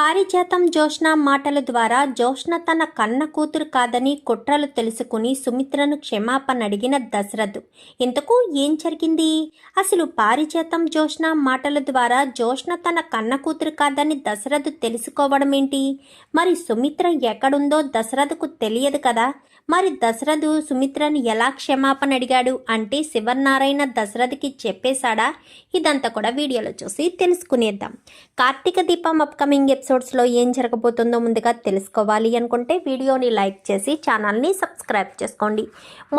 పారిజాతం జోష్న మాటల ద్వారా జోష్న తన కన్న కూతురు కాదని కుట్రలు తెలుసుకుని సుమిత్రను క్షమాపణ అడిగిన దశరథ్ ఇంతకు ఏం జరిగింది? అసలు పారిజాతం జోష్న మాటల ద్వారా జోష్న తన కన్న కూతురు కాదని దశరథ్ తెలుసుకోవడం ఏంటి మరి సుమిత్ర ఎక్కడుందో దశరథకు తెలియదు కదా. మరి దశరథు సుమిత్రను ఎలా క్షమాపణ అడిగాడు అంటే శివనారాయణ దశరథకి చెప్పేశాడా? ఇదంతా కూడా వీడియోలో చూసి తెలుసుకునేద్దాం. కార్తీక దీపం అప్కమింగ్ ఎపిసోడ్స్లో ఏం జరగబోతుందో ముందుగా తెలుసుకోవాలి అనుకుంటే వీడియోని లైక్ చేసి ఛానల్ని సబ్స్క్రైబ్ చేసుకోండి.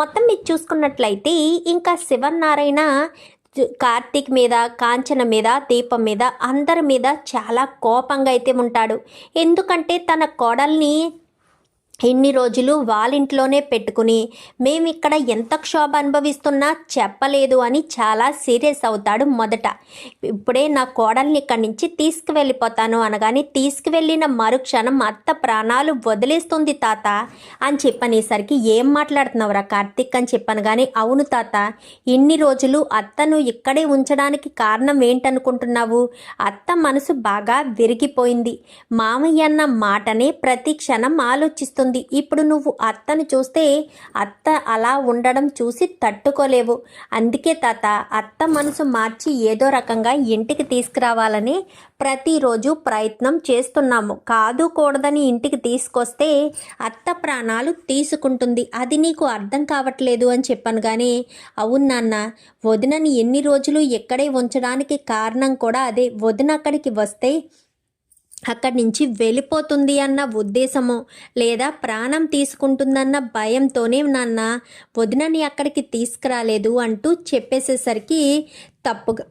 మొత్తం మీరు చూసుకున్నట్లయితే ఇంకా శివనారాయణ కార్తీక్ మీద కాంచన మీద దీపం మీద అందరి మీద చాలా కోపంగా అయితే ఉంటాడు. ఎందుకంటే తన కోడల్ని ఎన్ని రోజులు వాళ్ళింట్లోనే పెట్టుకుని మేము ఇక్కడ ఎంత క్షోభ అనుభవిస్తున్నా చెప్పలేదు అని చాలా సీరియస్ అవుతాడు మొదట. ఇప్పుడే నా కోడల్ని ఇక్కడి నుంచి తీసుకువెళ్ళిపోతాను అనగానే తీసుకువెళ్ళిన మరుక్షణం అత్త ప్రాణాలు వదిలేస్తుంది తాత అని చెప్పనేసరికి ఏం మాట్లాడుతున్నావురా కార్తిక్ అని చెప్పాను కానీ అవును తాత ఇన్ని రోజులు అత్తను ఇక్కడే ఉంచడానికి కారణం ఏంటనుకుంటున్నావు? అత్త మనసు బాగా విరిగిపోయింది. మామయ్య అన్న మాటనే ప్రతి క్షణం ఆలోచిస్తుంది ఇప్పుడు నువ్వు అత్తను చూస్తే అత్త అలా ఉండడం చూసి తట్టుకోలేవు. అందుకే తాత అత్త మనసు మార్చి ఏదో రకంగా ఇంటికి తీసుకురావాలని ప్రతిరోజు ప్రయత్నం చేస్తున్నాము. కాదు కూడదని ఇంటికి తీసుకొస్తే అత్త ప్రాణాలు తీసుకుంటుంది. అది నీకు అర్థం కావట్లేదు అని చెప్పాను కానీ అవును నాన్న వదినని ఎన్ని రోజులు ఎక్కడే ఉంచడానికి కారణం కూడా అదే. వదిన అక్కడికి వస్తే అక్కడి నుంచి వెళ్ళిపోతుంది అన్న ఉద్దేశమో లేదా ప్రాణం తీసుకుంటుందన్న భయంతోనే నాన్న వదినని అక్కడికి తీసుకురాలేదు అంటూ చెప్పేసేసరికి తప్పుగా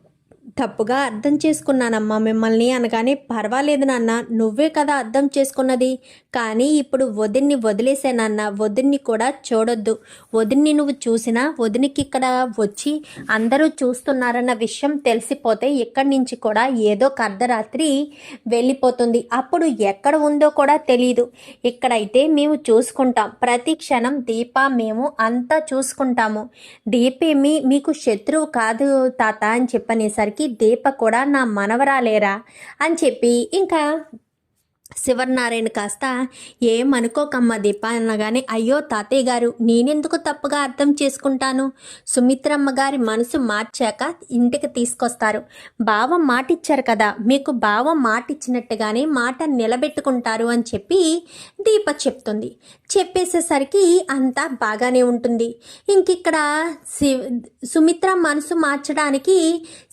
తప్పుగా అర్థం చేసుకున్నానమ్మా మిమ్మల్ని అనగానే పర్వాలేదు నాన్న నువ్వే కదా అర్థం చేసుకున్నది. కానీ ఇప్పుడు వదిన్ని వదిలేసానన్న వదిన్ని కూడా చూడొద్దు. వదిన్ని నువ్వు చూసినా వదినికి ఇక్కడ వచ్చి అందరూ చూస్తున్నారన్న విషయం తెలిసిపోతే ఇక్కడి నుంచి కూడా ఏదో ఒక అర్ధరాత్రి వెళ్ళిపోతుంది. అప్పుడు ఎక్కడ ఉందో కూడా తెలియదు ఇక్కడైతే మేము చూసుకుంటాం. ప్రతి క్షణం దీప మేము అంతా చూసుకుంటాము. దీపేమి మీకు శత్రువు కాదు తాత అని చెప్పనేసరికి దీప కూడా నా మనవరాలేరా అని చెప్పి ఇంకా శివనారాయణ కాస్త ఏమనుకోకమ్మ దీప అనగానే అయ్యో తాతయ్య గారు నేనెందుకు తప్పుగా అర్థం చేసుకుంటాను? సుమిత్రమ్మ గారి మనసు మార్చాక ఇంటికి తీసుకొస్తారు. బావ మాట ఇచ్చారు కదా మీకు బావ మాట ఇచ్చినట్టుగానే మాట నిలబెట్టుకుంటారు అని చెప్పి దీప చెప్తుంది. చెప్పేసేసరికి అంతా బాగానే ఉంటుంది. ఇంకిక్కడ సుమిత్ర మనసు మార్చడానికి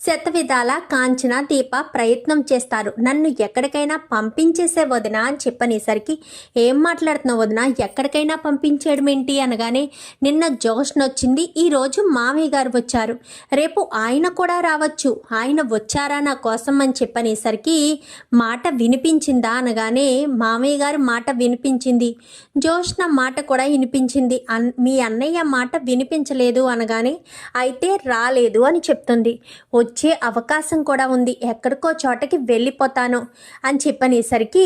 శతవిధాల కాంచన దీప ప్రయత్నం చేస్తారు. నన్ను ఎక్కడికైనా పంపించేసే వదిన అని చెప్పనేసరికి ఏం మాట్లాడుతున్నావు వదిన? ఎక్కడికైనా పంపించేయడం ఏంటి అనగానే నిన్న జోష్న వచ్చింది ఈరోజు మామయ్య గారు వచ్చారు. రేపు ఆయన కూడా రావచ్చు. ఆయన వచ్చారా నా కోసం? అని చెప్పనేసరికి మాట వినిపించిందా? అనగానే మామయ్య గారు మాట వినిపించింది. జోష్న మాట కూడా వినిపించింది. అన్ మీ అన్నయ్య మాట వినిపించలేదు. అనగానే అయితే రాలేదు అని చెప్తుంది. వచ్చే అవకాశం కూడా ఉంది. ఎక్కడికో చోటకి వెళ్ళిపోతాను అని చెప్పనేసరికి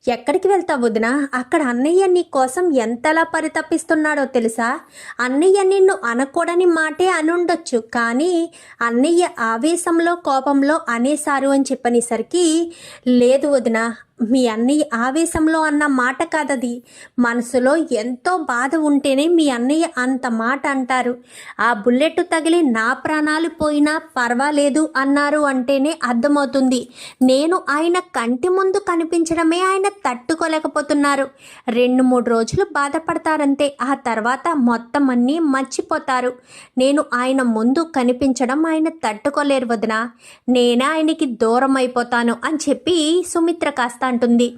ఎక్కడికి వెళ్తావు వదిన? అక్కడ అన్నయ్య నీ కోసం ఎంతలా పరితపిస్తున్నాడో తెలుసా? అన్నయ్య నిన్ను అనకూడని మాటే అనుండొచ్చు కానీ అన్నయ్య ఆవేశంలో కోపంలో అనేసారు అని చెప్పనేసరికి లేదు వదిన మీ అన్నయ్య ఆవేశంలో అన్న మాట కాదది. మనసులో ఎంతో బాధ ఉంటేనే మీ అన్నయ్య అంత మాట అంటారు. ఆ బుల్లెట్ తగిలి నా ప్రాణాలు పోయినా పర్వాలేదు అన్నారు అంటేనే అర్థమవుతుంది. నేను ఆయన కంటి ముందు కనిపించడమే ఆయన తట్టుకోలేకపోతున్నారు. రెండు మూడు రోజులు బాధపడతారంతే. ఆ తర్వాత మొత్తం అన్నీ మర్చిపోతారు. నేను ఆయన ముందు కనిపించడం ఆయన తట్టుకోలేరు వదిన. నేనే ఆయనకి దూరం అయిపోతాను అని చెప్పి సుమిత్ర కాస్త అంటుంది.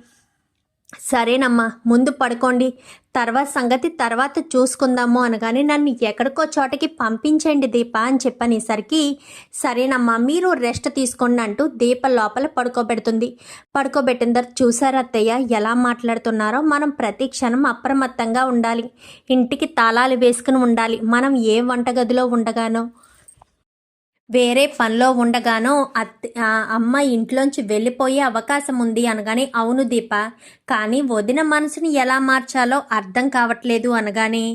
సరేనమ్మా ముందు పడుకోండి. తర్వాత సంగతి తర్వాత చూసుకుందాము అనగానే నన్ను ఎక్కడికో చోటకి పంపించండి దీప అని చెప్పనేసరికి సరేనమ్మా మీరు రెస్ట్ తీసుకోండి అంటూ దీప లోపల పడుకోబెడుతుంది. పడుకోబెట్టిన తర్వాత చూసారా అత్తయ్య ఎలా మాట్లాడుతున్నారో? మనం ప్రతి క్షణం అప్రమత్తంగా ఉండాలి. ఇంటికి తాళాలు వేసుకుని ఉండాలి. మనం ఏ వంటగదిలో ఉండగానో. వేరే పనిలో ఉండగానో అత్ అమ్మ ఇంట్లోంచి వెళ్ళిపోయే అవకాశం ఉంది అనగానే అవును దీప కానీ వదిన మనసుని ఎలా మార్చాలో అర్థం కావట్లేదు అనగానే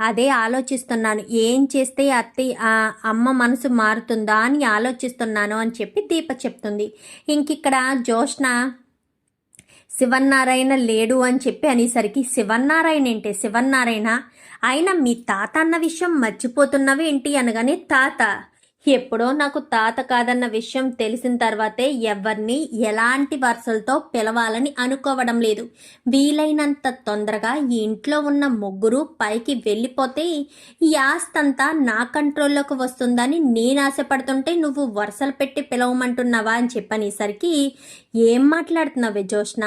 అదే ఆలోచిస్తున్నాను. ఏం చేస్తే అత్త అమ్మ మనసు మారుతుందా అని ఆలోచిస్తున్నాను అని చెప్పి దీప చెప్తుంది. ఇంకిక్కడ జోష్న శివన్నారాయణ లేడు అని చెప్పి అనేసరికి శివన్నారాయణ ఏంటి? శివన్నారాయణ? ఆయన మీ తాత అన్న విషయం మర్చిపోతున్నవి ఏంటి? అనగానే తాత ఎప్పుడో నాకు తాత కాదన్న విషయం తెలిసిన తర్వాతే ఎవరిని ఎలాంటి వరుసలతో పిలవాలని అనుకోవడం లేదు. వీలైనంత తొందరగా ఈ ఇంట్లో ఉన్న ముగ్గురు పైకి వెళ్ళిపోతే ఈ ఆస్తంతా నా కంట్రోల్లోకి వస్తుందని నేను ఆశపడుతుంటే నువ్వు వరుసలు పెట్టి పిలవమంటున్నావా అని చెప్పనేసరికి ఏం మాట్లాడుతున్నావే జోష్న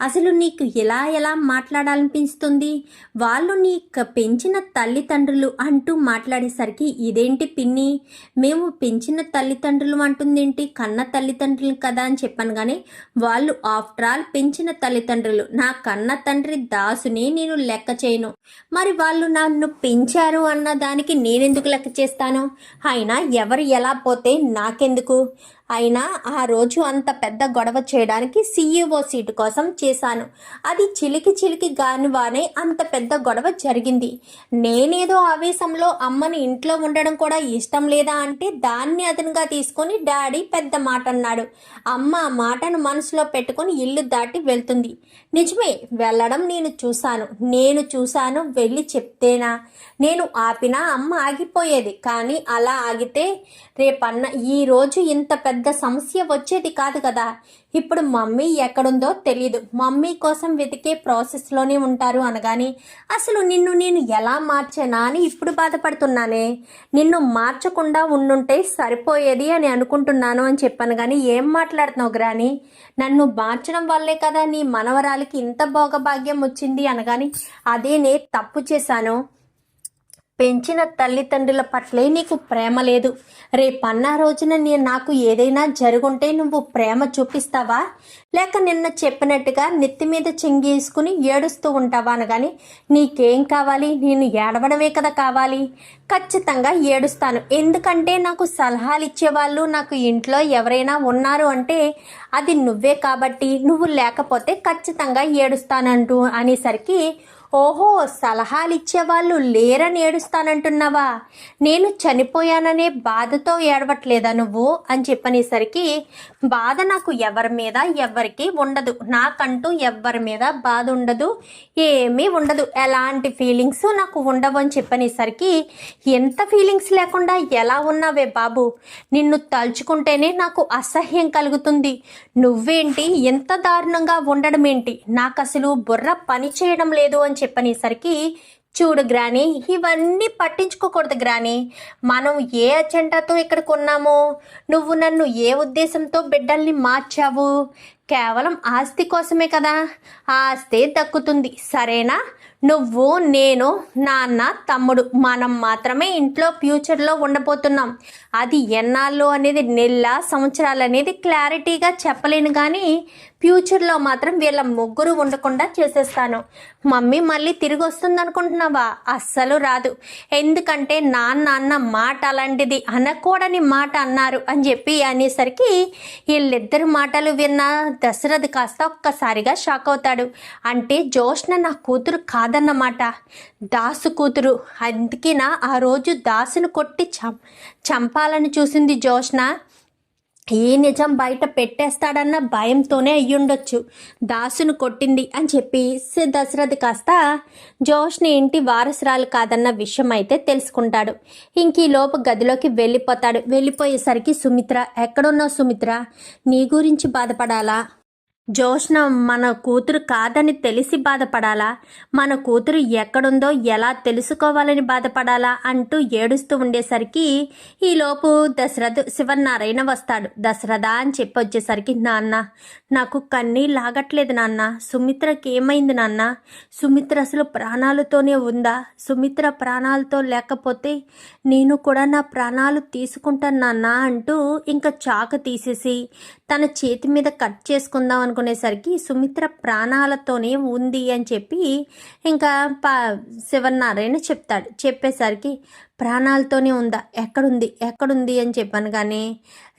అసలు నీకు ఎలా ఎలా మాట్లాడాలనిపిస్తుంది? వాళ్ళు నీకు పెంచిన తల్లిదండ్రులు అంటూ మాట్లాడేసరికి ఇదేంటి పిన్ని? మేము పెంచిన తల్లిదండ్రులు అంటుందేంటి? కన్న తల్లిదండ్రులు కదా అని చెప్పాను కానీ వాళ్ళు ఆఫ్టర్ ఆల్ పెంచిన తల్లిదండ్రులు. నా కన్న తండ్రి దాసుని నేను లెక్క చేయను. మరి వాళ్ళు నన్ను పెంచారు అన్న దానికి నేనెందుకు లెక్క చేస్తాను? అయినా ఎవరు ఎలా పోతే నాకెందుకు? అయినా ఆ రోజు అంత పెద్ద గొడవ చేయడానికి సీఈఓ సీటు కోసం చేశాను. అది చిలికి చిలికి గానివానే అంత పెద్ద గొడవ జరిగింది. నేనేదో ఆవేశంలో అమ్మని ఇంట్లో ఉండడం కూడా ఇష్టం లేదా అంటే దాన్ని అదనుగా తీసుకొని డాడీ పెద్ద మాట అన్నాడు అమ్మ ఆ మాటను మనసులో పెట్టుకొని ఇల్లు దాటి వెళ్తుంది. నిజమే వెళ్ళడం నేను చూశాను. నేను చూశాను వెళ్ళి చెప్తేనా? నేను ఆపినా అమ్మ ఆగిపోయేది. కానీ అలా ఆగితే రేపన్న ఈ రోజు ఇంత పెద్ద పెద్ద సమస్య వచ్చేది కాదు కదా. ఇప్పుడు మమ్మీ ఎక్కడుందో తెలియదు మమ్మీ కోసం వెతికే ప్రాసెస్లోనే ఉంటారు అనగాని అసలు నిన్ను నేను ఎలా మార్చానా అని ఇప్పుడు బాధపడుతున్నానే? నిన్ను మార్చకుండా ఉండుంటే సరిపోయేది అని అనుకుంటున్నాను అని చెప్పాను కానీ ఏం మాట్లాడుతున్నావు గ్రాని? నన్ను మార్చడం వల్లే కదా నీ మనవరాలికి ఇంత భోగభాగ్యం వచ్చింది అనగాని అదే నే తప్పు చేశాను. పెంచిన తల్లిదండ్రుల పట్లే నీకు ప్రేమ లేదు. రేపన్న రోజున నేను నాకు ఏదైనా జరుగుంటే నువ్వు ప్రేమ చూపిస్తావా? లేక నిన్న చెప్పినట్టుగా నెత్తి మీద చెంగేసుకుని ఏడుస్తూ ఉంటావా అనగాని నీకేం కావాలి? నేను ఏడవడమే కదా కావాలి. ఖచ్చితంగా ఏడుస్తాను. ఎందుకంటే నాకు సలహాలు ఇచ్చేవాళ్ళు నాకు ఇంట్లో ఎవరైనా ఉన్నారు అంటే అది నువ్వే కాబట్టి నువ్వు లేకపోతే ఖచ్చితంగా ఏడుస్తానంటూ అనేసరికి ఓహో సలహాలు ఇచ్చేవాళ్ళు లేరని ఏడుస్తానంటున్నావా? నేను చనిపోయాననే బాధతో ఏడవట్లేదా నువ్వు? అని చెప్పనేసరికి బాధ నాకు ఎవరి మీద ఎవరికి ఉండదు. నాకంటూ ఎవ్వరి మీద బాధ ఉండదు. ఏమీ ఉండదు. ఎలాంటి ఫీలింగ్స్ నాకు ఉండవు అని చెప్పనేసరికి ఎంత ఫీలింగ్స్ లేకుండా ఎలా ఉన్నావే బాబు? నిన్ను తలుచుకుంటేనే నాకు అసహ్యం కలుగుతుంది. నువ్వేంటి? ఎంత దారుణంగా ఉండడం ఏంటి నాకు అసలు బుర్ర పని చేయడం లేదు అని చెప్పనేసరికి చూడు గ్రాని ఇవన్నీ పట్టించుకోకూడదు గ్రాని. మనం ఏ అజెండాతో ఇక్కడ కొన్నామో నువ్వు నన్ను ఏ ఉద్దేశంతో బిడ్డల్ని మార్చావు? కేవలం ఆస్తి కోసమే కదా. ఆస్తే దక్కుతుంది. సరేనా? నువ్వు నేను నాన్న తమ్ముడు మనం మాత్రమే ఇంట్లో ఫ్యూచర్లో ఉండబోతున్నాం. అది ఎన్నాళ్ళు అనేది నెల సంవత్సరాలు అనేది క్లారిటీగా చెప్పలేను కానీ ఫ్యూచర్లో మాత్రం వీళ్ళ ముగ్గురు ఉండకుండా చేసేస్తాను. మమ్మీ మళ్ళీ తిరిగి వస్తుంది అనుకుంటున్నావా అస్సలు రాదు. ఎందుకంటే నాన్న అన్న మాట అలాంటిది అనకూడని మాట అన్నారు అని చెప్పి అనేసరికి వీళ్ళిద్దరు మాటలు విన్న దశరథ్ కాస్త ఒక్కసారిగా షాక్ అవుతాడు. అంటే జోష్న నా కూతురు కాదన్నమాట. దాసు కూతురు. అందుకేనా ఆ రోజు దాసును కొట్టి చం చంపాలని చూసింది జోష్న. ఈ నిజం బయట పెట్టేస్తాడన్న భయంతోనే అయ్యుండొచ్చు. దాసును కొట్టింది అని చెప్పి సి- దశరథ్ కాస్త జోష్ని ఇంటి వారసురాలు కాదన్న విషయం అయితే తెలుసుకుంటాడు. ఇంక ఈ లోపు గదిలోకి వెళ్ళిపోతాడు. వెళ్ళిపోయేసరికి సుమిత్ర ఎక్కడున్నావు సుమిత్ర? నీ గురించి బాధపడాలా? జోష్న మన కూతురు కాదని తెలిసి బాధపడాలా? మన కూతురు ఎక్కడుందో ఎలా తెలుసుకోవాలని బాధపడాలా? అంటూ ఏడుస్తూ ఉండేసరికి ఈలోపు దశరథ శివనారాయణ వస్తాడు. దశరథ అని చెప్పి వచ్చేసరికి నాన్న నాకు కన్నీళ్ళు లాగట్లేదు నాన్న. సుమిత్రకి ఏమైంది నాన్న? సుమిత్ర అసలు ప్రాణాలతోనే ఉందా? సుమిత్ర ప్రాణాలతో లేకపోతే నేను కూడా నా ప్రాణాలు తీసుకుంటాను నాన్న అంటూ ఇంకా చాకు తీసేసి తన చేతి మీద కట్ చేసుకుందాం అనుకునేసరికి సుమిత్ర ప్రాణాలతోనే ఉంది అని చెప్పి ఇంకా పా శివనారాయణ చెప్తాడు. చెప్పేసరికి ప్రాణాలతోనే ఉందా? ఎక్కడుంది? ఎక్కడుంది అని చెప్పాను కానీ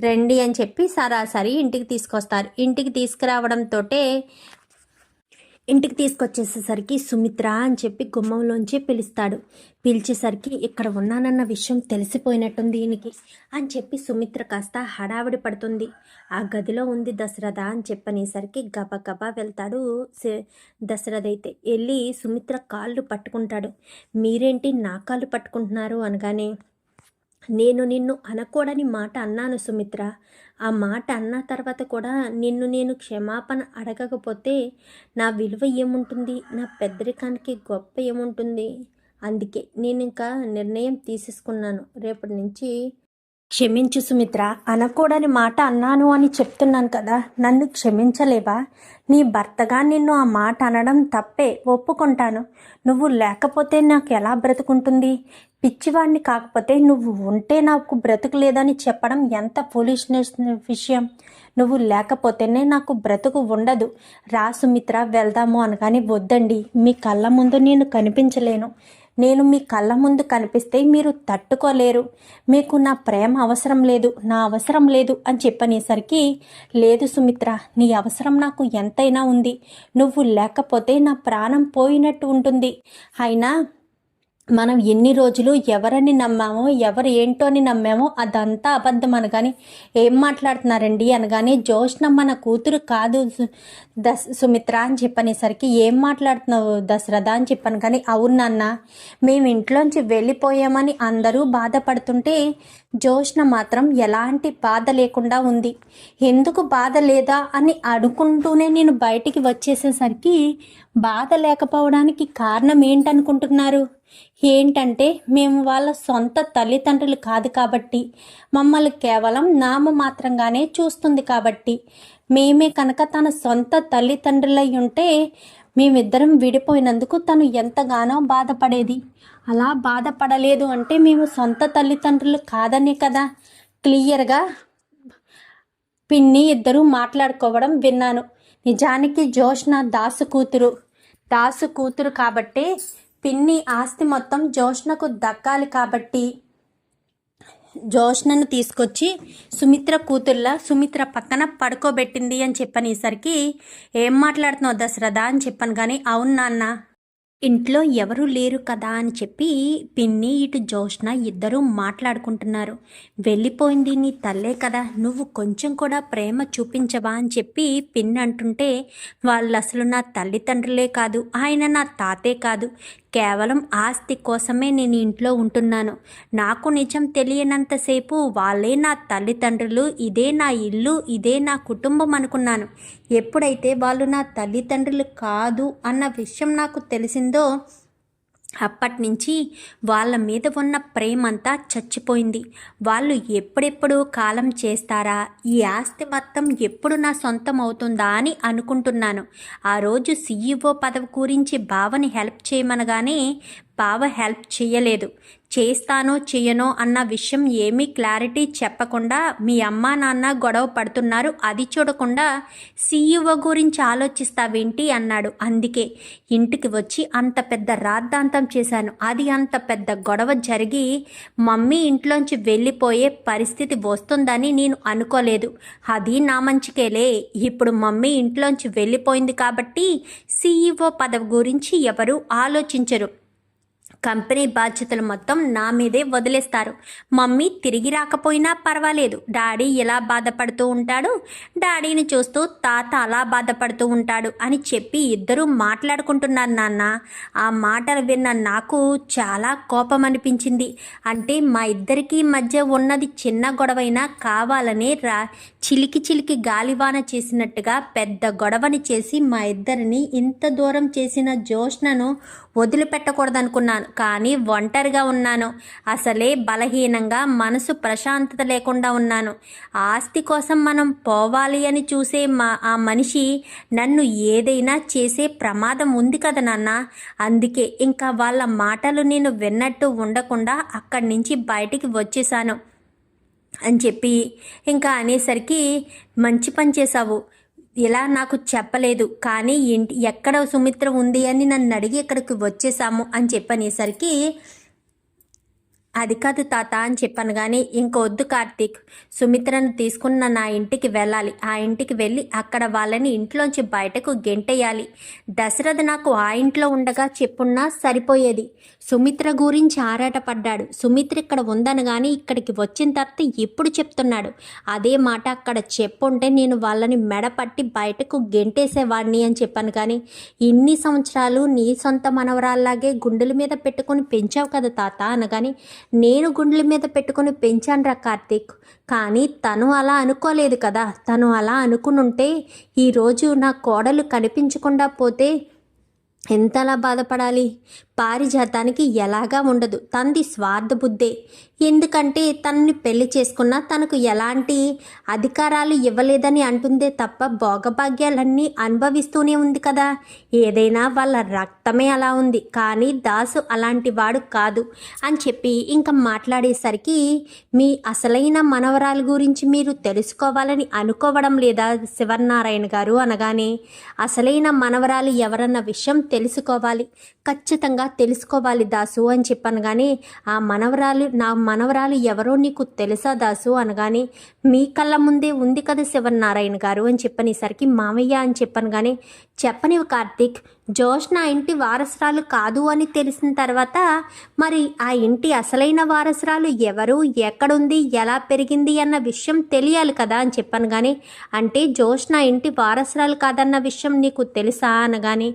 రండి అని చెప్పి సరాసరి ఇంటికి తీసుకొస్తారు. ఇంటికి తీసుకురావడంతో ఇంటికి తీసుకొచ్చేసేసరికి సుమిత్ర అని చెప్పి గుమ్మంలోంచి పిలుస్తాడు. పిలిచేసరికి ఇక్కడ ఉన్నానన్న విషయం తెలిసిపోయినట్టుంది ఈయనకి అని చెప్పి సుమిత్ర కాస్త హడావిడి పడుతుంది. ఆ గదిలో ఉంది దశరథ అని చెప్పనేసరికి గబగబా వెళ్తాడు సే- దశరథ అయితే. వెళ్ళి సుమిత్ర కాళ్ళు పట్టుకుంటాడు. మీరేంటి నా కాళ్ళు పట్టుకుంటున్నారు? అనగానే నేను నిన్ను అనకూడని మాట అన్నాను సుమిత్ర. ఆ మాట అన్న తర్వాత కూడా నిన్ను నేను క్షమాపణ అడగకపోతే నా విలువ ఏముంటుంది? నా పెద్దరికానికి గొప్ప ఏముంటుంది? అందుకే నేను ఇంకా నిర్ణయం తీసేసుకున్నాను. రేపటి నుంచి క్షమించు సుమిత్ర అనకూడని మాట అన్నాను అని చెప్తున్నాను కదా నన్ను క్షమించలేవా? నీ భర్తగా నిన్ను ఆ మాట అనడం తప్పే ఒప్పుకుంటాను. నువ్వు లేకపోతే నాకు ఎలా బ్రతుకుంటుంది? పిచ్చివాడిని కాకపోతే నువ్వు ఉంటే నాకు బ్రతుకు లేదని చెప్పడం ఎంత ఫూలిష్నెస్ విషయం? నువ్వు లేకపోతేనే నాకు బ్రతుకు ఉండదు. రా సుమిత్ర వెళ్దాము అనగానే వద్దండి. మీ కళ్ళ ముందు నేను కనిపించలేను. నేను మీ కళ్ళ ముందు కనిపిస్తే మీరు తట్టుకోలేరు. మీకు నా ప్రేమ అవసరం లేదు నా అవసరం లేదు అని చెప్పనేసరికి లేదు సుమిత్ర నీ అవసరం నాకు ఎంతైనా ఉంది. నువ్వు లేకపోతే నా ప్రాణం పోయినట్టు ఉంటుంది. అయినా మనం ఎన్ని రోజులు ఎవరిని నమ్మామో ఎవరు ఏంటో అని నమ్మామో అదంతా అబద్ధం అనగాని ఏం మాట్లాడుతున్నారండి అనగానే జోష్న మన కూతురు కాదు సు- సుమిత్ర అని చెప్పనేసరికి ఏం మాట్లాడుతున్నావు దశరథ అని చెప్పాను కానీ అవును మేము ఇంట్లోంచి వెళ్ళిపోయామని అందరూ బాధపడుతుంటే జోష్ణ మాత్రం ఎలాంటి బాధ లేకుండా ఉంది. ఎందుకు బాధ లేదా అని అడుకుంటూనే నేను బయటికి వచ్చేసేసరికి బాధ లేకపోవడానికి కారణం ఏంటనుకుంటున్నారు? ఏంటంటే మేము వాళ్ళ సొంత తల్లిదండ్రులు కాదు కాబట్టి మమ్మల్ని కేవలం నామమాత్రంగానే చూస్తుంది కాబట్టి మేమే కనుక తన సొంత తల్లిదండ్రులై ఉంటే మేమిద్దరం విడిపోయినందుకు తను ఎంతగానో బాధపడేది. అలా బాధపడలేదు అంటే మేము సొంత తల్లిదండ్రులు కాదనే కదా? క్లియర్గా పిన్ని ఇద్దరు మాట్లాడుకోవడం విన్నాను. నిజానికి జోష్న దాసు కూతురు. దాసు కూతురు కాబట్టి పిన్ని ఆస్తి మొత్తం జోష్నకు దక్కాలి కాబట్టి జోష్నను తీసుకొచ్చి సుమిత్ర కూతుర్లా సుమిత్ర పక్కన పడుకోబెట్టింది అని చెప్పనేసరికి ఏం మాట్లాడుతున్నావు దశరథ అని చెప్పాను కానీ అవును నాన్న. ఇంట్లో ఎవరు లేరు కదా అని చెప్పి పిన్ని ఇటు జోష్న ఇద్దరూ మాట్లాడుకుంటున్నారు. వెళ్ళిపోయింది నీ తల్లే కదా నువ్వు కొంచెం కూడా ప్రేమ చూపించవా అని చెప్పి పిన్ని అంటుంటే వాళ్ళు అసలు నా తల్లిదండ్రులే కాదు ఆయన నా తాతే కాదు. కేవలం ఆస్తి కోసమే నేను ఇంట్లో ఉంటున్నాను. నాకు నిజం తెలియనంతసేపు వాళ్ళే నా తల్లిదండ్రులు ఇదే నా ఇల్లు ఇదే నా కుటుంబం అనుకున్నాను. ఎప్పుడైతే వాళ్ళు నా తల్లిదండ్రులు కాదు అన్న విషయం నాకు తెలిసిందో అప్పటి నుంచి వాళ్ళ మీద ఉన్న ప్రేమంతా చచ్చిపోయింది. వాళ్ళు ఎప్పుడెప్పుడు కాలం చేస్తారా? ఈ ఆస్తి మొత్తం ఎప్పుడు నా సొంతం అవుతుందా అని అనుకుంటున్నాను. ఆ రోజు సీఈఓ పదవి గురించి బావని హెల్ప్ చేయమనగానే బావ హెల్ప్ చేయలేదు. చేస్తానో చేయనో అన్న విషయం ఏమీ క్లారిటీ చెప్పకుండా మీ అమ్మా నాన్న గొడవ పడుతున్నారు. అది చూడకుండా సీఈఓ గురించి ఆలోచిస్తావేంటి అన్నాడు. అందుకే ఇంటికి వచ్చి అంత పెద్ద రాద్ధాంతం చేశాను. అది అంత పెద్ద గొడవ జరిగి మమ్మీ ఇంట్లోంచి వెళ్ళిపోయే పరిస్థితి వస్తుందని నేను అనుకోలేదు. అది నా మంచికేలే. ఇప్పుడు మమ్మీ ఇంట్లోంచి వెళ్ళిపోయింది కాబట్టి సీఈఓ పదవి గురించి ఎవరు ఆలోచించరు. కంపెనీ బాధ్యతలు మొత్తం నా మీదే వదిలేస్తారు. మమ్మీ తిరిగి రాకపోయినా పర్వాలేదు. డాడీ ఎలా బాధపడుతూ ఉంటాడు? డాడీని చూస్తూ తాత అలా బాధపడుతూ ఉంటాడు అని చెప్పి ఇద్దరూ మాట్లాడుకుంటున్నారు నాన్న. ఆ మాటలు విన్న నాకు చాలా కోపం అనిపించింది. అంటే మా ఇద్దరికీ మధ్య ఉన్నది చిన్న గొడవైనా కావాలనే రా చిలికి చిలికి గాలివాన చేసినట్టుగా పెద్ద గొడవని చేసి మా ఇద్దరిని ఇంత దూరం చేసిన జోష్నను వదిలిపెట్టకూడదనుకున్నాను. కానీ ఒంటరిగా ఉన్నాను. అసలే బలహీనంగా మనసు ప్రశాంతత లేకుండా ఉన్నాను. ఆస్తి కోసం మనం పోవాలి అని చూసే మా ఆ మనిషి నన్ను ఏదైనా చేసే ప్రమాదం ఉంది కదా నాన్న. అందుకే ఇంకా వాళ్ళ మాటలు నేను విన్నట్టు ఉండకుండా అక్కడి నుంచి బయటికి వచ్చేసాను. అని చెప్పి ఇంకా అనేసరికి మంచి పని చేసావు ఇలా నాకు చెప్పలేదు కానీ ఇంటి ఎక్కడ సుమిత్ర ఉంది అని నన్ను అడిగి ఇక్కడికి వచ్చేసాము అని చెప్పనేసరికి అది కాదు తాత అని చెప్పాను కానీ ఇంకొద్దు కార్తీక్. సుమిత్రను తీసుకున్న నా ఇంటికి వెళ్ళాలి. ఆ ఇంటికి వెళ్ళి అక్కడ వాళ్ళని ఇంట్లోంచి బయటకు గెంటేయాలి. దశరథ నాకు ఆ ఇంట్లో ఉండగా చెప్పున్నా సరిపోయేది. సుమిత్ర గురించి ఆరాటపడ్డాడు. సుమిత్ర ఇక్కడ ఉందని కానీ ఇక్కడికి వచ్చిన తర్వాత ఇప్పుడు చెప్తున్నాడు? అదే మాట అక్కడ చెప్పుంటే నేను వాళ్ళని మెడపట్టి బయటకు గెంటేసేవాడిని అని చెప్పాను కానీ ఇన్ని సంవత్సరాలు నీ సొంత మనవరాల్లాగే గుండెల మీద పెట్టుకొని పెంచావు కదా తాత అనగాని నేను గుండెల మీద పెట్టుకొని పెంచానురా కార్తీక్. కానీ తను అలా అనుకోలేదు కదా. తను అలా అనుకునుంటే ఈరోజు నా కోడలు కనిపించకుండా పోతే ఎంతలా బాధపడాలి? పారిజాతానికి ఎలాగా ఉండదు. తనది స్వార్థ బుద్ధే. ఎందుకంటే తనని పెళ్ళి చేసుకున్నా తనకు ఎలాంటి అధికారాలు ఇవ్వలేదని అంటుందే తప్ప భోగభాగ్యాలన్నీ అనుభవిస్తూనే ఉంది కదా. ఏదైనా వాళ్ళ రక్తమే అలా ఉంది. కానీ దాసు అలాంటి వాడు కాదు అని చెప్పి ఇంకా మాట్లాడేసరికి మీ అసలైన మనవరాల గురించి మీరు తెలుసుకోవాలని అనుకోవడం లేదా శివనారాయణ గారు అనగానే అసలైన మనవరాలు ఎవరన్న విషయం తెలుసుకోవాలి. ఖచ్చితంగా తెలుసుకోవాలి దాసు అని చెప్పాను కానీ ఆ మనవరాలు నా మనవరాలు ఎవరో నీకు తెలుసా దాసు అనగానే మీ కళ్ళ ముందే ఉంది కదా శివనారాయణ గారు అని చెప్పనేసరికి మామయ్య అని చెప్పాను కానీ చెప్పనివి కార్తీక్ జోష్ నా ఇంటి వారసురాలు కాదు అని తెలిసిన తర్వాత మరి ఆ ఇంటి అసలైన వారసురాలు ఎవరు ఎక్కడుంది ఎలా పెరిగింది అన్న విషయం తెలియాలి కదా అని చెప్పాను కానీ అంటే జోష్ నా ఇంటి వారసురాలు కాదన్న విషయం నీకు తెలుసా అనగానే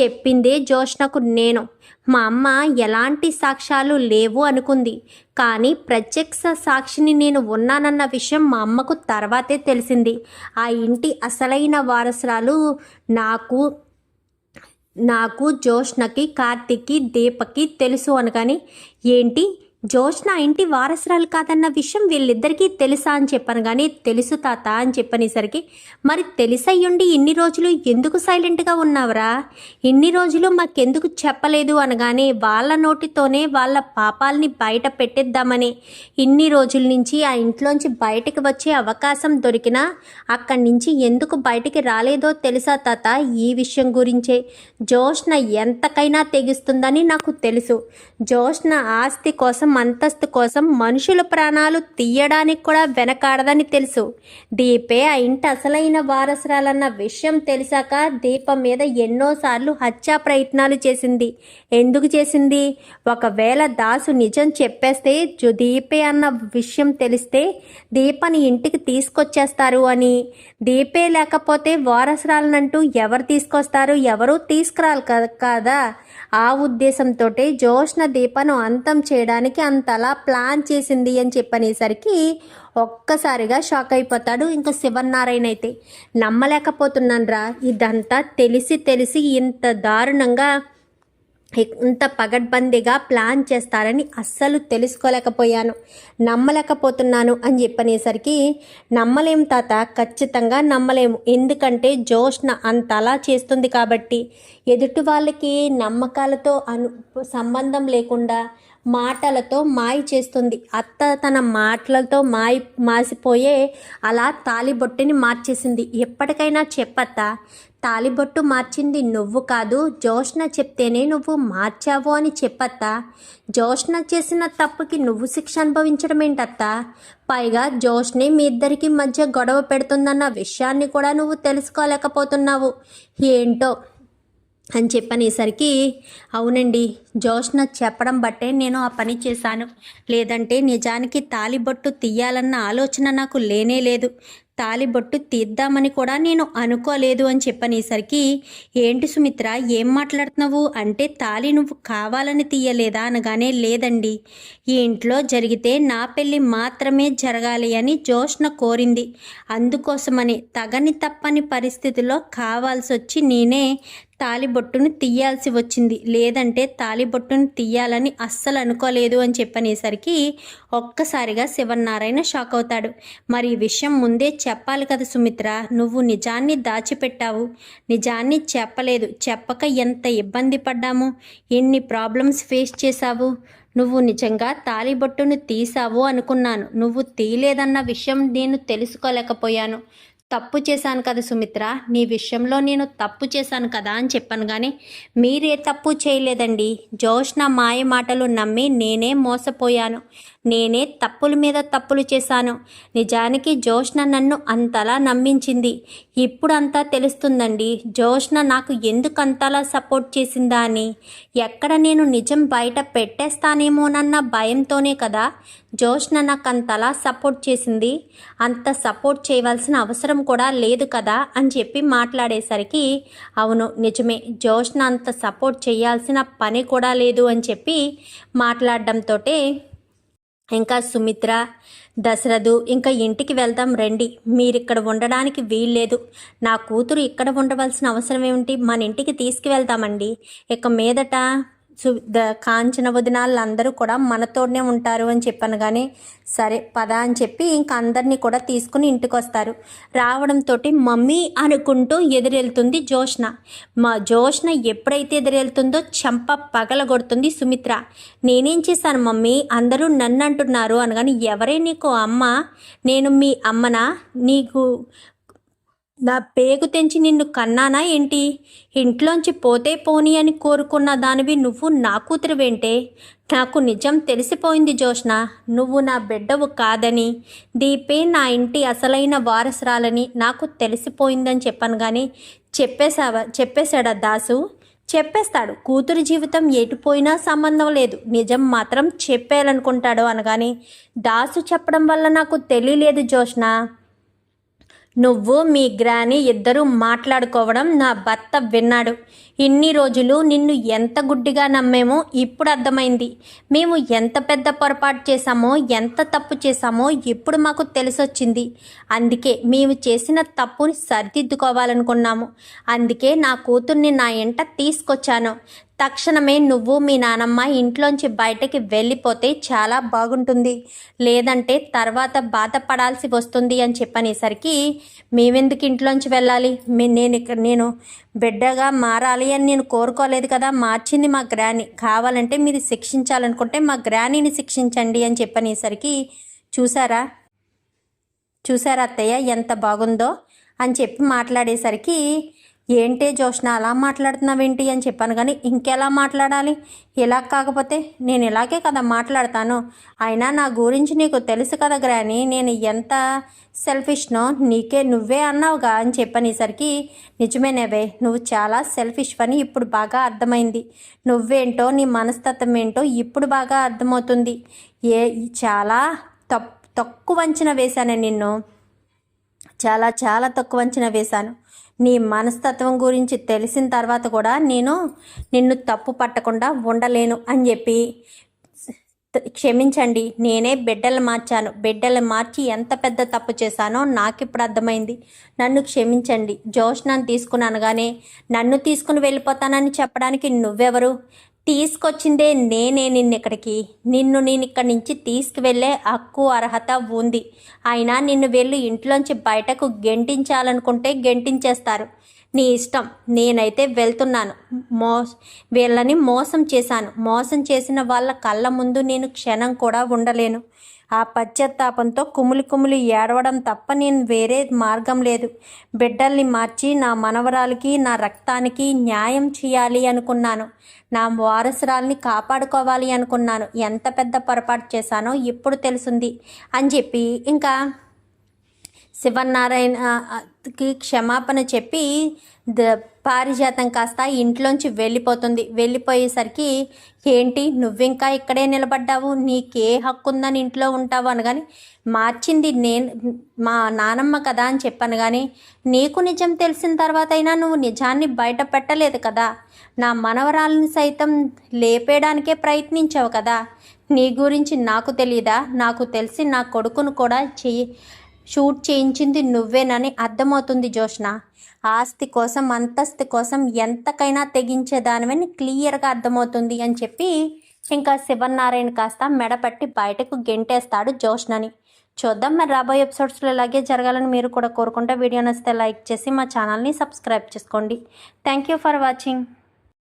చెప్పిందే జోష్నకు నేను. మా అమ్మ ఎలాంటి సాక్ష్యాలు లేవు అనుకుంది. కానీ ప్రత్యక్ష సాక్షిని నేను ఉన్నానన్న విషయం మా అమ్మకు తర్వాతే తెలిసింది. ఆ ఇంటి అసలైన వారసురాలు నాకు నాకు జోష్నకి కార్తిక్కి దీపకి తెలుసు అనగాని ఏంటి? జోష్న ఇంటి వారసురాలు కాదన్న విషయం వీళ్ళిద్దరికీ తెలుసా అని చెప్పాను కానీ తెలుసు తాత అని చెప్పనేసరికి మరి తెలిసయ్యుండి ఇన్ని రోజులు ఎందుకు సైలెంట్గా ఉన్నావురా? ఇన్ని రోజులు మాకెందుకు చెప్పలేదు అనగానే వాళ్ళ నోటితోనే వాళ్ళ పాపాలని బయట పెట్టేద్దామని ఇన్ని రోజుల నుంచి ఆ ఇంట్లోంచి బయటకు వచ్చే అవకాశం దొరికినా అక్కడి నుంచి ఎందుకు బయటికి రాలేదో తెలుసా తాత ఈ విషయం గురించే. జోష్న ఎంతకైనా తెగిస్తుందని నాకు తెలుసు. జోష్న ఆస్తి కోసం అంతస్తు కోసం మనుషుల ప్రాణాలు తీయడానికి కూడా వెనకాడదని తెలుసు. దీపే ఆ ఇంటి అసలైన వారసురాలన్న విషయం తెలిసాక దీపం మీద ఎన్నోసార్లు హత్యా ప్రయత్నాలు చేసింది. ఎందుకు చేసింది? ఒకవేళ దాసు నిజం చెప్పేస్తే దీపే అన్న విషయం తెలిస్తే దీపని ఇంటికి తీసుకొచ్చేస్తారు అని. దీపే లేకపోతే వారసురాలనంటూ ఎవరు తీసుకొస్తారు? ఎవరు తీసుకురాలి కదా కాదా? ఆ ఉద్దేశంతో జోష్ణ దీపను అంతం చేయడానికి అంతలా ప్లాన్ చేసింది అని చెప్పనేసరికి ఒక్కసారిగా షాక్ అయిపోతాడు ఇంకా శివనారాయణ అయితే. నమ్మలేకపోతున్నాను రా ఇదంతా తెలిసి తెలిసి ఇంత దారుణంగా ఇంత పగడ్బందీగా ప్లాన్ చేస్తారని అస్సలు తెలుసుకోలేకపోయాను. నమ్మలేకపోతున్నాను అని చెప్పనేసరికి నమ్మలేం తాత ఖచ్చితంగా నమ్మలేము. ఎందుకంటే జోష్న అంతలా చేస్తుంది కాబట్టి. ఎదుటి వాళ్ళకి నమ్మకాలతో అను సంబంధం లేకుండా మాటలతో మాయ చేస్తుంది. అత్త తన మాటలతో మాయ మాసిపోయే అలా తాలిబొట్టుని మార్చేసింది. ఎప్పటికైనా చెప్పత్త తాలిబొట్టు మార్చింది నువ్వు కాదు జోష్న చెప్తేనే నువ్వు మార్చావు అని చెప్పత్తా. జోష్న చేసిన తప్పుకి నువ్వు శిక్ష అనుభవించడం ఏంటత్తా పైగా జోష్ని మీ ఇద్దరికి మధ్య గొడవ పెడుతుందన్న విషయాన్ని కూడా నువ్వు తెలుసుకోలేకపోతున్నావు. ఏంటో అని చెప్పనేసరికి అవునండి జోష్న చెప్పడం బట్టే నేను ఆ పని చేశాను. లేదంటే నిజానికి తాలిబొట్టు తీయాలన్న ఆలోచన నాకు లేనే లేదు. తాలిబొట్టు తీద్దామని కూడా నేను అనుకోలేదు అని చెప్పనేసరికి ఏంటి సుమిత్ర ఏం మాట్లాడుతున్నావు? అంటే తాలి నువ్వు కావాలని తీయలేదా? అనగానే లేదండి. ఈ ఇంట్లో జరిగితే నా పెళ్ళి మాత్రమే జరగాలి అని జోష్న కోరింది. అందుకోసమని తగని తప్పని పరిస్థితిలో కావాల్సి వచ్చి నేనే తాలిబొట్టును తీయాల్సి వచ్చింది. లేదంటే తాలిబొట్టును తీయాలని అస్సలు అనుకోలేదు అని చెప్పనేసరికి ఒక్కసారిగా శివనారాయణ షాక్ అవుతాడు. మరి ఈ విషయం ముందే చెప్పాలి కదా సుమిత్ర. నువ్వు నిజాన్ని దాచిపెట్టావు. నిజాన్ని చెప్పలేదు. చెప్పక ఎంత ఇబ్బంది పడ్డాము? ఎన్ని ప్రాబ్లమ్స్ ఫేస్ చేశావు? నువ్వు నిజంగా తాలిబొట్టును తీసావు అనుకున్నాను. నువ్వు తీయలేదన్న విషయం నేను తెలుసుకోలేకపోయాను. తప్పు చేశాను కదా సుమిత్ర నీ విషయంలో నేను తప్పు చేశాను కదా అని చెప్పాను కానీ మీరే తప్పు చేయలేదండి. జోష్న మాయ మాటలు నమ్మి నేనే మోసపోయాను. నేనే తప్పుల మీద తప్పులు చేశాను. నిజానికి జోష్న నన్ను అంతలా నమ్మించింది. ఇప్పుడు అంతా తెలుస్తుందండి జోష్న నాకు ఎందుకు అంతలా సపోర్ట్ చేసిందా అని. ఎక్కడ నేను నిజం బయట పెట్టేస్తానేమోనన్న భయంతోనే కదా జోష్న నాకు అంతలా సపోర్ట్ చేసింది. అంత సపోర్ట్ చేయవలసిన అవసరం కూడా లేదు కదా అని చెప్పి మాట్లాడేసరికి అవును నిజమే జోష్న అంత సపోర్ట్ చేయాల్సిన పని కూడా లేదు అని చెప్పి మాట్లాడడంతో ఇంకా సుమిత్ర దశరథు ఇంకా ఇంటికి వెళ్దాం రండి. మీరిక్కడ ఉండడానికి వీల్లేదు. నా కూతురు ఇక్కడ ఉండవలసిన అవసరం ఏమిటి? మన ఇంటికి తీసుకువెళ్తామండి ఇక మీదట సు ద కాంచన వదినాళ్ళందరూ కూడా మనతోనే ఉంటారు అని చెప్పాను కానీ సరే పద అని చెప్పి ఇంక అందరినీ కూడా తీసుకుని ఇంటికి వస్తారు రావడంతో మమ్మీ అనుకుంటూ ఎదురెళ్తుంది జోష్న మా జోష్న ఎప్పుడైతే ఎదురెళ్తుందో చెంప పగలగొడుతుంది సుమిత్ర. నేనేం చేశాను మమ్మీ అందరూ నన్ను అంటున్నారు అనగాని ఎవరే నీకు అమ్మ? నేను మీ అమ్మనా? నీకు నా పేగు తెంచి నిన్ను కన్నానా ఏంటి? ఇంట్లోంచి పోతే పోని అని కోరుకున్న దానివి నువ్వు నా కూతురువేంటే నాకు నిజం తెలిసిపోయింది జోష్న నువ్వు నా బిడ్డవు కాదని దీపే నా ఇంటి అసలైన వారసురాలని నాకు తెలిసిపోయిందని చెప్పాను కానీ చెప్పేశావా? చెప్పేశాడా దాసు? చెప్పేస్తాడు. కూతురు జీవితం ఎటుపోయినా సంబంధం లేదు. నిజం మాత్రం చెప్పేయాలనుకుంటాడు అనగాని దాసు చెప్పడం వల్ల నాకు తెలియలేదు జోష్న నువ్వు మీ గ్రాని ఇద్దరూ మాట్లాడుకోవడం నా భర్త విన్నాడు. ఇన్ని రోజులు నిన్ను ఎంత గుడ్డిగా నమ్మేమో ఇప్పుడు అర్థమైంది. మేము ఎంత పెద్ద పొరపాటు చేశామో ఎంత తప్పు చేశామో ఇప్పుడు మాకు తెలిసొచ్చింది. అందుకే మేము చేసిన తప్పుని సరిదిద్దుకోవాలనుకున్నాము. అందుకే నా కూతుర్ని నా ఇంట తీసుకొచ్చాను. తక్షణమే నువ్వు మీ నానమ్మ ఇంట్లోంచి బయటకి వెళ్ళిపోతే చాలా బాగుంటుంది. లేదంటే తర్వాత బాధపడాల్సి వస్తుంది అని చెప్పనేసరికి మేమెందుకు ఇంట్లోంచి వెళ్ళాలి? మీ నేను ఇక్కడ నేను బిడ్డగా మారాలి అని నేను కోరుకోలేదు కదా. మార్చింది మా గ్రాని. కావాలంటే మీరు శిక్షించాలనుకుంటే మా గ్రానీని శిక్షించండి అని చెప్పనేసరికి చూసారా? చూసారా అత్తయ్య ఎంత బాగుందో? అని చెప్పి మాట్లాడేసరికి ఏంటే జోష్న అలా మాట్లాడుతున్నావేంటి అని చెప్పాను కానీ ఇంకెలా మాట్లాడాలి? ఇలా కాకపోతే నేను ఇలాగే కదా మాట్లాడతాను. అయినా నా గురించి నీకు తెలుసు కదా గ్రాని నేను ఎంత సెల్ఫిష్నో నీకే నువ్వే అన్నావుగా అని చెప్పనేసరికి నిజమేనేవే నువ్వు చాలా సెల్ఫిష్ అని ఇప్పుడు బాగా అర్థమైంది. నువ్వేంటో నీ మనస్తత్వం ఏంటో ఇప్పుడు బాగా అర్థమవుతుంది. ఏ చాలా తప్పు తక్కువ అంచనా వేశానే నిన్ను. చాలా చాలా తక్కువ అంచనా వేశాను. నీ మనస్తత్వం గురించి తెలిసిన తర్వాత కూడా నేను నిన్ను తప్పు పట్టకుండా ఉండలేను అని చెప్పి క్షమించండి. నేనే బిడ్డలు మార్చాను. బిడ్డలు మార్చి ఎంత పెద్ద తప్పు చేశానో నాకు ఇప్పుడు అర్థమైంది. నన్ను క్షమించండి. జోష్నాన్ని తీసుకుని అనగానే నన్ను తీసుకుని వెళ్ళిపోతానని చెప్పడానికి నువ్వెవరు? తీసుకొచ్చిందే నేనే నిన్ను ఇక్కడికి నిన్ను నేను ఇక్కడి నుంచి తీసుకువెళ్ళే హక్కు అర్హత ఉంది. అయినా నిన్ను వెళ్ళి ఇంట్లోంచి బయటకు గెంటించాలనుకుంటే గెంటించేస్తారు. నీ ఇష్టం. నేనైతే వెళ్తున్నాను. మో వీళ్ళని మోసం చేశాను. మోసం చేసిన వాళ్ళ కళ్ళ ముందు నేను క్షణం కూడా ఉండలేను. ఆ పశ్చాత్తాపంతో కుములి కుములి ఏడవడం తప్ప నేను వేరే మార్గం లేదు. బిడ్డల్ని మార్చి నా మనవరాలకి నా రక్తానికి న్యాయం చేయాలి అనుకున్నాను. నా వారసురాల్ని కాపాడుకోవాలి అనుకున్నాను. ఎంత పెద్ద పొరపాటు చేశానో ఇప్పుడు తెలిసింది. అని చెప్పి ఇంకా శివనారాయణకి క్షమాపణ చెప్పి ద పారిజాతం కాస్త ఇంట్లోంచి వెళ్ళిపోతుంది. వెళ్ళిపోయేసరికి ఏంటి? నువ్వింకా ఇక్కడే నిలబడ్డావు? నీకే హక్కు ఉందని ఇంట్లో ఉంటావు అనగాని మార్చింది నేను మా నానమ్మ కదా అని చెప్పాను కానీ నీకు నిజం తెలిసిన తర్వాత అయినా నువ్వు నిజాన్ని బయట పెట్టలేదు కదా. నా మనవరాలను సైతం లేపేయడానికే ప్రయత్నించావు కదా. నీ గురించి నాకు తెలియదా నాకు తెలిసి నా కొడుకును కూడా చెయ్యి షూట్ చేయించింది నువ్వేనని అర్థమవుతుంది జోష్న. ఆస్తి కోసం అంతస్తు కోసం ఎంతకైనా తెగించేదానివని క్లియర్గా అర్థమవుతుంది అని చెప్పి ఇంకా శివనారాయణ కాస్త మెడపట్టి బయటకు గెంటేస్తాడు జోష్నని చూద్దాం మరి రాబోయే ఎపిసోడ్స్లో ఇలాగే జరగాలని మీరు కూడా కోరుకుంటే వీడియో నచ్చితే లైక్ చేసి మా ఛానల్ని సబ్స్క్రైబ్ చేసుకోండి. Thank you for watching